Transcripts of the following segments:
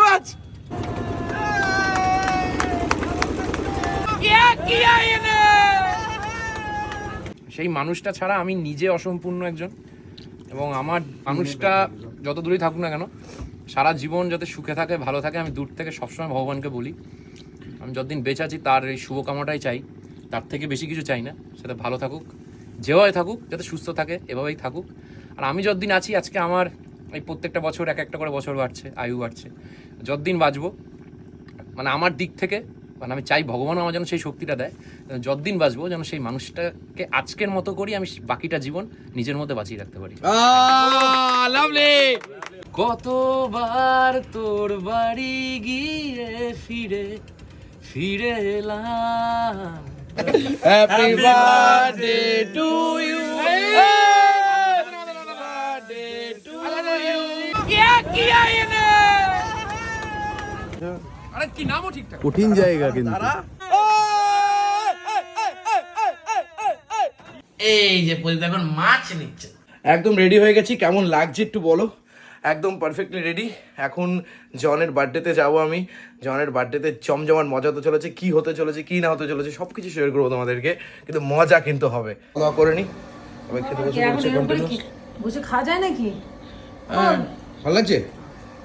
Watch সেই মানুষটা ছাড়া আমি নিজে অসম্পূর্ণ একজন। এবং আমার মানুষটা যত দূরেই থাকুক না কেন সারা জীবন যাতে সুখে থাকে ভালো থাকে আমি দূর থেকে সবসময় ভগবানকে বলি। আমি যতদিন বেঁচে আছি তার এই শুভকামনাটাই চাই। তার থেকে বেশি কিছু চাই না। সেটা ভালো থাকুক যেভাবে থাকুক যাতে সুস্থ থাকে এভাবেই থাকুক। আর আমি যতদিন আছি আজকে আমার এই প্রত্যেকটা বছর এক একটা করে বছর বাড়ছে আয়ু বাড়ছে। যতদিন বাঁচবো মানে আমার দিক থেকে মানে আমি চাই ভগবানও আমার যেন সেই শক্তিটা দেয় যতদিন বাঁচবো যেন সেই মানুষটাকে আজকের মতো করি আমি বাকিটা জীবন নিজের মধ্যে বাঁচিয়ে রাখতে পারি। কতবার তোর বাড়ি গিয়ে ফিরে ফিরে এলাম হ্যাপি বার্থডে টু ইউ কঠিন জায়গা কিন্তু। এই যে প্রদীপ এখন মাছ নিচ্ছে। একদম রেডি হয়ে গেছি কেমন লাগছে একটু বলো? একদম পারফেক্টলি রেডি এখন জনের বার্থডেতে যাব আমি। জনের বার্থডেতে জমজমার মজা তো চলেছে কি হতে চলেছে কি না হতে চলেছে সব কিছু শেয়ার করব তোমাদেরকে। কিন্তু মজা কিন্তু হবে। খাওয়া করে নি। খেতে বসে খাওয়া যায় নাকি? হ্যাঁ, ভালো লাগছে?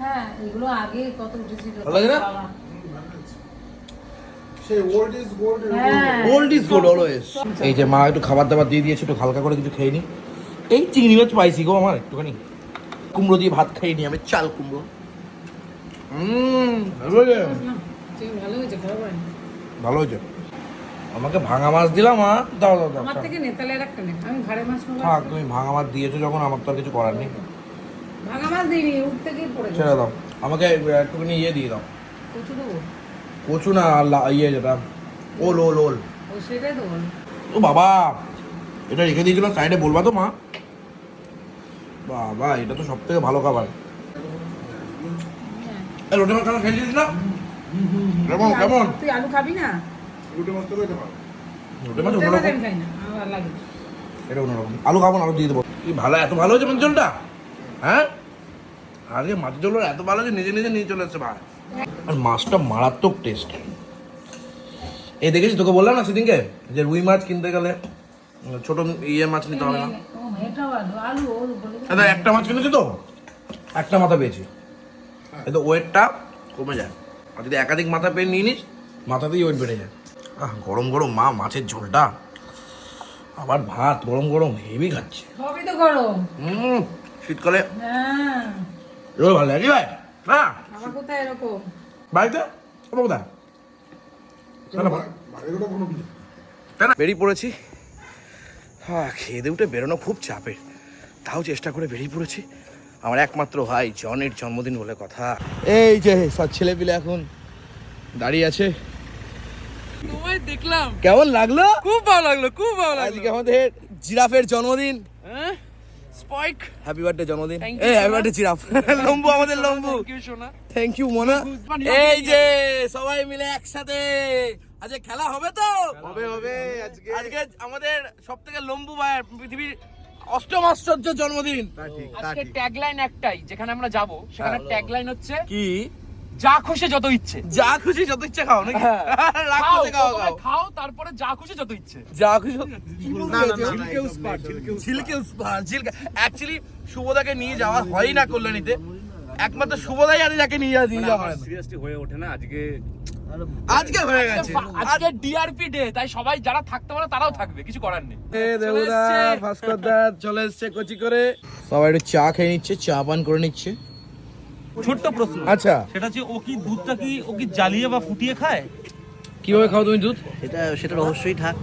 হ্যাঁ এগুলো আগে কত উঠেছিল। ভালো লাগে না? হ্যাঁ। ইজ গুড অলওয়েজ এই যে মা একটু খাবার দাবার দিয়ে দিয়েছে একটু হালকা করে কিছু খেয়ে নি। এই চিংড়ি মাছ পাইছি গো আমার একটুখানি। কুমড়ো দিয়ে ভাত খাইনি আমি চাল কুমড়ো। ভালো হয়েছে। আমাকে ভাঙা মাছ দিলাম মা। দাও দাও দাও আমার থেকে নেতালের একটা নে। আমি ঘাড়ে মাছ নেব থাক তুমি ভাঙা মাছ দিয়েছ যখন আমার তো আর কিছু করার নেই। ভাঙা মাছ দিইনি উঠ থেকে পড়ে ছেড়ে দাও। আমাকে একটুখানি ইয়ে দিয়ে দাও। কচু দেবো? কচু না ইয়ে যেটা ওল ওল ওল। ও সেটাই তো বল। ও বাবা এটা রেখে দিয়েছিল সাইডে বলবা তো মা। বাবা এটা তো সব থেকে ভালো খাবার। রোটে মাছ কেমন খেয়েছিস না? কেমন কেমন? তুই আলু খাবি না? রুটি মস্ত করে খাবার। রোটে মাছ অন্যরকম। এটা অন্যরকম। আলু খাব না আলু দিয়ে দেবো। কি ভালো এত ভালো হয়েছে মাছের ঝোলটা? হ্যাঁ? আরে মাছের ঝোল এত ভালো যে নিজে নিজে নিয়ে চলে এসছে ভাই। আর মাছটা মারাত্মক টেস্ট এই দেখেছিস তোকে বললাম না সেদিনকে? যে রুই মাছ কিনতে গেলে ছোট ইয়ে মাছ নিতে হবে না। দাদা একটা মাছ কিনেছি তো? একটা মাথা পেয়েছি। কিন্তু ওয়েটটা কমে যায়। আর যদি একাধিক মাথা পেয়ে নিয়ে নিস মাথাতেই ওয়েট বেড়ে যায়। আহ গরম গরম মা মাছের ঝোলটা। আবার ভাত গরম গরম হেভি খাচ্ছে। সবই তো গরম। হুম শীতকালে হ্যাঁ। এগুলো ভালো লাগে ভাই হ্যাঁ কোথায় এরকম? বাড়িতে? আমার কোথায়? বেরিয়ে পড়েছি। হ্যাঁ খেয়ে দিয়ে উঠে বেরোনো খুব চাপের। তাও চেষ্টা করে বেরিয়ে পড়েছি। আমার একমাত্র ভাই জনের জন্মদিন বলে কথা। এই যে সব ছেলে পিলে এখন দাঁড়িয়ে আছে। দেখলাম। কেমন লাগল? খুব ভালো লাগল খুব ভালো আজকে আমাদের জিরাফের জন্মদিন। হ্যাঁ? স্পাইক হ্যাপি বার্থডে জন্মদিন এই হ্যাপি বার্থডে জিরাফ লম্বু আমাদের লম্বু থ্যাংক ইউ সোনা থ্যাংক ইউ মোনা এই যে সবাই মিলে একসাথে। আজকে খেলা হবে তো? হবে হবে আজকে। আজকে আমাদের সব থেকে লম্বু ভাইয়ের পৃথিবীর অষ্টম আশ্চর্য জন্মদিন। আজকে ট্যাগলাইন একটাই যেখানে আমরা যাব সেখানে ট্যাগলাইন হচ্ছে কি? যা খুশি যত ইচ্ছে। যা খুশি যত ইচ্ছে খাও নাকি? হ্যাঁ। রাগ খাও করে খাও। খাও তারপরে যা খুশি যত ইচ্ছে। যা খুশি না না না ঝিলকে উসপার ঝিলকে উসপার ঝিলকে। অ্যাকচুয়ালি শুভদাকে নিয়ে যাওয়া হয় না কল্যাণীতে। একমাত্র শুভদাই আছে যাকে নিয়ে যাওয়া দিয়ে যাওয়া হয় সিরিয়াসলি হয়ে ওঠে না আজকে আজকে হয়ে গেছে। আজকে ডিআরপি ডে তাই সবাই যারা থাকতে পারে তারাও থাকবে কিছু করার নেই। এ দেবুদা ভাস্কর দা চলে এসছে কচি করে। সবাই একটু চা খেয়ে নিচ্ছে চা পান করে নিচ্ছে। ছোট্ট প্রশ্ন। আচ্ছা। সেটা হচ্ছে ও কি দুধটা কি ও কি জ্বালিয়ে বা ফুটিয়ে খায়? কীভাবে খাও তুমি দুধ? এটা সেটা রহস্যই থাক।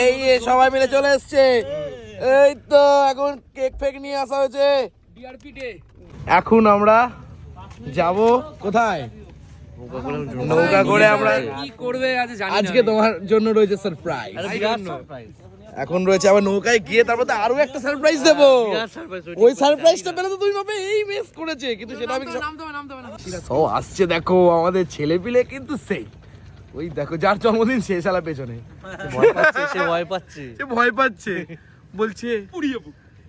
এই সবাই মিলে চলে এসছে। এই তো এখন কেক ফেক নিয়ে আসা হয়েছে। এখন আমরা যাব কোথায়? নৌকা করে আমরা কি করবে আজ জানি না আজকে তোমার জন্য রয়েছে সারপ্রাইজ এখন রয়েছে আবার নৌকায় গিয়ে তারপর তো আরও একটা সারপ্রাইজ দেবো। ওই সারপ্রাইজটা পেলে তো তুমি ভাবে এই মিস করেছে কিন্তু সেটা আমি ও আসছে দেখো আমাদের ছেলে পিলে কিন্তু সেই। ওই দেখো যার জন্মদিন সে শালা পেছনে। ভয় পাচ্ছে সে ভয় পাচ্ছে। সে ভয় পাচ্ছে। বলছে পুড়িয়ে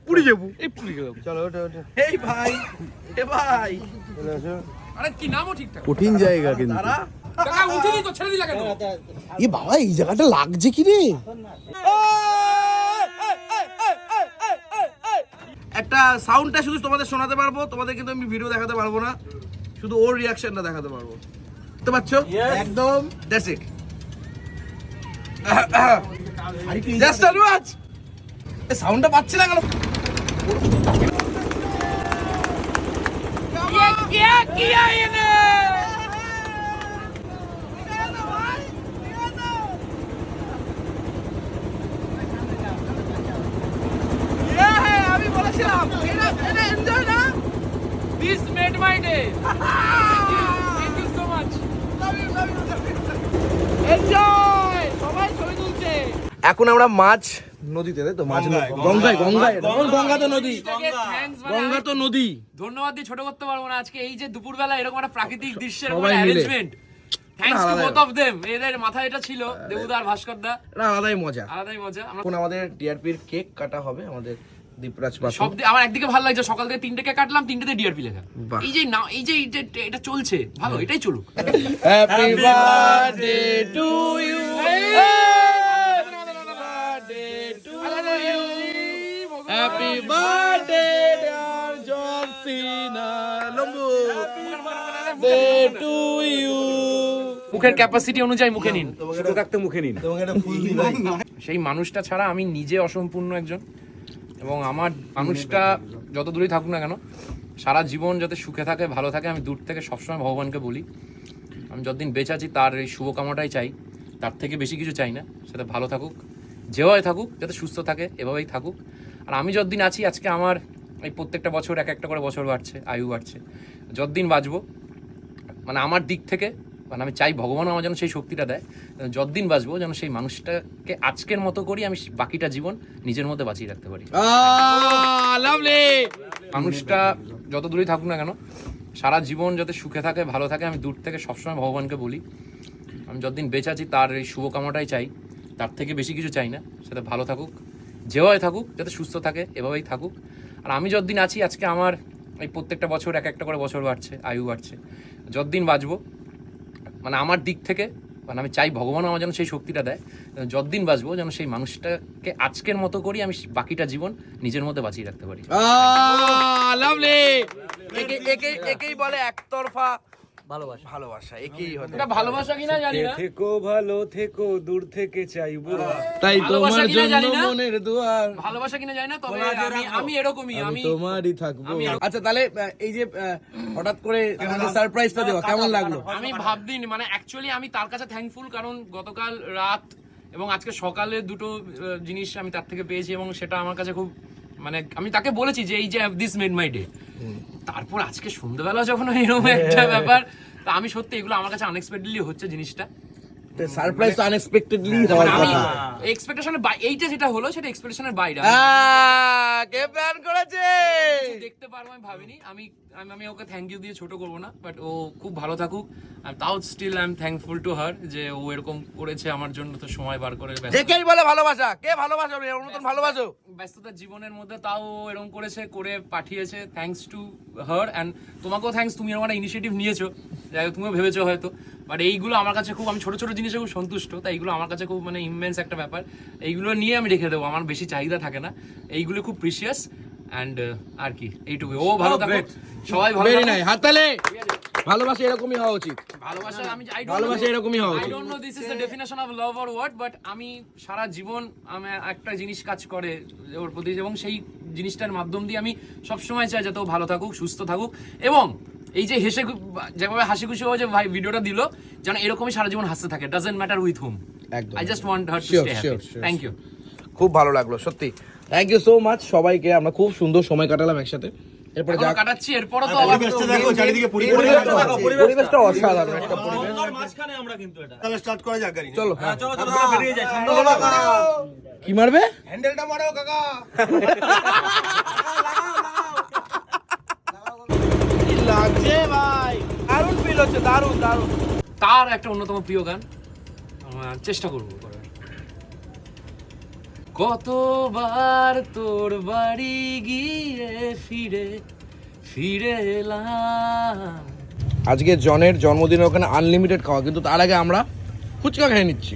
পুরি যাব এই পুরি গেলাম চলো ওটা ওটা এই ভাই এ ভাই। আরে কি নামও ঠিকঠাক। কঠিন জায়গা কিন্তু। এ বাবা এই জায়গাটা লাগছে কি রে? একটা সাউন্ডটা শুধু তোমাদের শোনাতে পারব তোমাদের কিন্তু আমি ভিডিও দেখাতে পারব না। শুধু ওর রিয়াকশনটা দেখাতে পারব। বুঝতে পারছ? একদম। দ্যাটস ইট জাস্ট এই সাউন্ডটা পাচ্ছি না কেন বলেছিলাম এটা এটা এনজয় না made my day thank you so much enjoy সবাই ছবি তুলছে। এখন আমরা মাছ নদীতে তাই তো? মাছ গঙ্গায় গঙ্গায় গঙ্গা তো নদী। গঙ্গা তো নদী। ধন্যবাদ দিয়ে ছোট করতে পারব না আজকে। এই যে দুপুরবেলা এরকম একটা প্রাকৃতিক দৃশ্যের arrangement thanks to both of এদের মাথায় এটা ছিল আলাদাই মজা। আলাদাই মজা। এখন আমাদের টিআরপির কেক কাটা হবে আমাদের দীপরাজ সব দি- আমার একদিকে ভালো লাগছে সকাল থেকে তিনটে কে কাটলাম তিনটেতে ডিআরপি লেখা। বাহ। এই যে না এই যে এই যে এটা চলছে ভালো এটাই চলুক। Happy birthday to you happy birthday dear John Cena লম্বু day to you মুখের ক্যাপাসিটি অনুযায়ী মুখে নিন। কাকতে মুখে নিন। তোমাকে একটা ফুল দিলাই সেই মানুষটা ছাড়া আমি নিজে অসম্পূর্ণ একজন। এবং আমার মানুষটা যত দূরেই থাকুক না কেন, সারা জীবন যাতে সুখে থাকে, ভালো থাকে, আমি দূর থেকে সবসময় ভগবানকে বলি। আমি যতদিন বেঁচে আছি, তার এই শুভকামনাটাই চাই। তার থেকে বেশি কিছু চাই না। সেটা ভালো থাকুক, যেভাবে থাকুক, যাতে সুস্থ থাকে, এভাবেই থাকুক। আর আমি যতদিন আছি, আজকে আমার এই প্রত্যেকটা বছর এক একটা করে বছর বাড়ছে, আয়ু বাড়ছে। যতদিন বাঁচবো মানে আমার দিক থেকে মানে আমি চাই ভগবান আমার যেন সেই শক্তিটা দেয় যতদিন বাঁচবো যেন সেই মানুষটাকে আজকের মতো করি আমি বাকিটা জীবন নিজের মধ্যে বাঁচিয়ে রাখতে পারি। মানুষটা যত দূরেই থাকুক না কেন সারা জীবন যাতে সুখে থাকে ভালো থাকে আমি দূর থেকে সবসময় ভগবানকে বলি। আমি যতদিন বেঁচে আছি তার এই শুভকামনাটাই চাই। তার থেকে বেশি কিছু চাই না সেটা ভালো থাকুক যেভাবে থাকুক যাতে সুস্থ থাকে এভাবেই থাকুক। আর আমি যতদিন আছি আজকে আমার এই প্রত্যেকটা বছর এক একটা করে বছর বাড়ছে আয়ু বাড়ছে। যতদিন বাঁচবো মানে আমার দিক থেকে মানে আমি চাই ভগবান আমার যেন সেই শক্তিটা দেয় যতদিন বাঁচবো যেন সেই মানুষটাকে আজকের মতো করি আমি বাকিটা জীবন নিজের মধ্যে বাঁচিয়ে রাখতে পারি। একেই বলে একতরফা ভালোবাসা। ভালোবাসা একেই হতে এটা ভালোবাসা কিনা জানি না। থেকো ভালো থেকো দূর থেকে চাইব তাই তোমার জন্য মনের দুয়ার। ভালোবাসা কিনা জানি না তবে আমি আমি এরকমই আমি আমি তোমারই থাকব। আচ্ছা তাহলে এই যে হঠাৎ করে আমাদের সারপ্রাইজটা দেওয়া কেমন লাগল? আমি ভাবদিন মানে অ্যাকচুয়ালি আমি তার কাছে থ্যাঙ্কফুল কারণ গতকাল রাত এবং আজকে সকালে দুটো জিনিস আমি তার থেকে পেয়েছি এবং সেটা আমার কাছে খুব মানে আমি তাকে বলেছি যে এই যে দিস মেড মাই ডে তারপর আজকে সন্ধ্যাবেলা যখন এরকম একটা ব্যাপার তা আমি সত্যি এগুলো আমার কাছে আনএক্সপেক্টেডলি হচ্ছে জিনিসটা। সারপ্রাইজ তো আনএক্সপেক্টেডলি হওয়ার কথা। এক্সপেকটেশনের এইটা যেটা হলো সেটা এক্সপেকটেশনের বাইরে কে প্ল্যান করেছে? দেখতে পারব আমি ভাবিনি। আমি আমি ওকে থ্যাংক ইউ দিয়ে ছোট করব না বাট ও খুব ভালো থাকুক। আর তাও still I am thankful to her যে ও এরকম করেছে আমার জন্য তো সময় বার করে ব্যস্ত- বলে ভালোবাসা। কে ভালোবাসো? ওর মতন ভালোবাসো? ব্যস্ততার জীবনের মধ্যে তাও এরকম করেছে করে পাঠিয়েছে থ্যাঙ্কস টু হার অ্যান্ড তোমাকেও থ্যাঙ্কস তুমি একটা ইনিশিয়েটিভ নিয়েছো। তুমিও ভেবেছো হয়তো। বাট এইগুলো আমার কাছে খুব আমি ছোট ছোট জিনিসে খুব সন্তুষ্ট তাই এইগুলো আমার কাছে খুব মানে ইমেন্স একটা ব্যাপার। এইগুলো নিয়ে আমি রেখে দেবো আমার বেশি চাহিদা থাকে না। এইগুলো খুব প্রিসিয়াস অ্যান্ড আর কি এইটুকু ও ভালো থাকো। সবাই ভালো নাই হাততালে! ভালোবাসা এরকমই হওয়া উচিত। ভালোবাসা আমি don't ভালোবাসা এরকমই হওয়া উচিত। don't know this is the definition of love or what, but আমি সারা জীবন আমি একটা জিনিস কাজ করে ওর প্রতি এবং সেই জিনিসটার মাধ্যম দিয়ে আমি সবসময় চাই যাতে ও ভালো থাকুক সুস্থ থাকুক এবং এই যে হেসে যেভাবে হাসি খুশি হয়ে যে ভাই ভিডিওটা দিল যেন এরকমই সারা জীবন হাসতে থাকে। ডাজেন্ট ম্যাটার উইথ হুম একদম। I just want her to stay happy thank you খুব ভালো লাগল সত্যি। থ্যাংক ইউ সো মাচ সবাইকে আমরা খুব সুন্দর সময় কাটালাম একসাথে। এরপরে যা কাটাচ্ছি এরপরও তো আবার পরিবেশটা দেখো চারিদিকে পরিবেশটা পরিবেশটা অসাধারণ একটা পরিবেশ। মাঝখানে আমরা কিন্তু এটা। তাহলে স্টার্ট করা যাক গাড়ি। চলো চলো চলো চলো, বেরিয়ে যাই কি মারবে? হ্যান্ডেলটা মারো কাকা। লাগছে ভাই। দারুণ ফিল হচ্ছে দারুণ দারুণ। তার একটা অন্যতম প্রিয় গান আমরা চেষ্টা করব কতবার তোর বাড়ি গিয়ে ফিরে ফিরে এলাম। আজকে জনের জন্মদিনে ওখানে আনলিমিটেড খাওয়া কিন্তু তার আগে আমরা ফুচকা খেয়ে নিচ্ছি।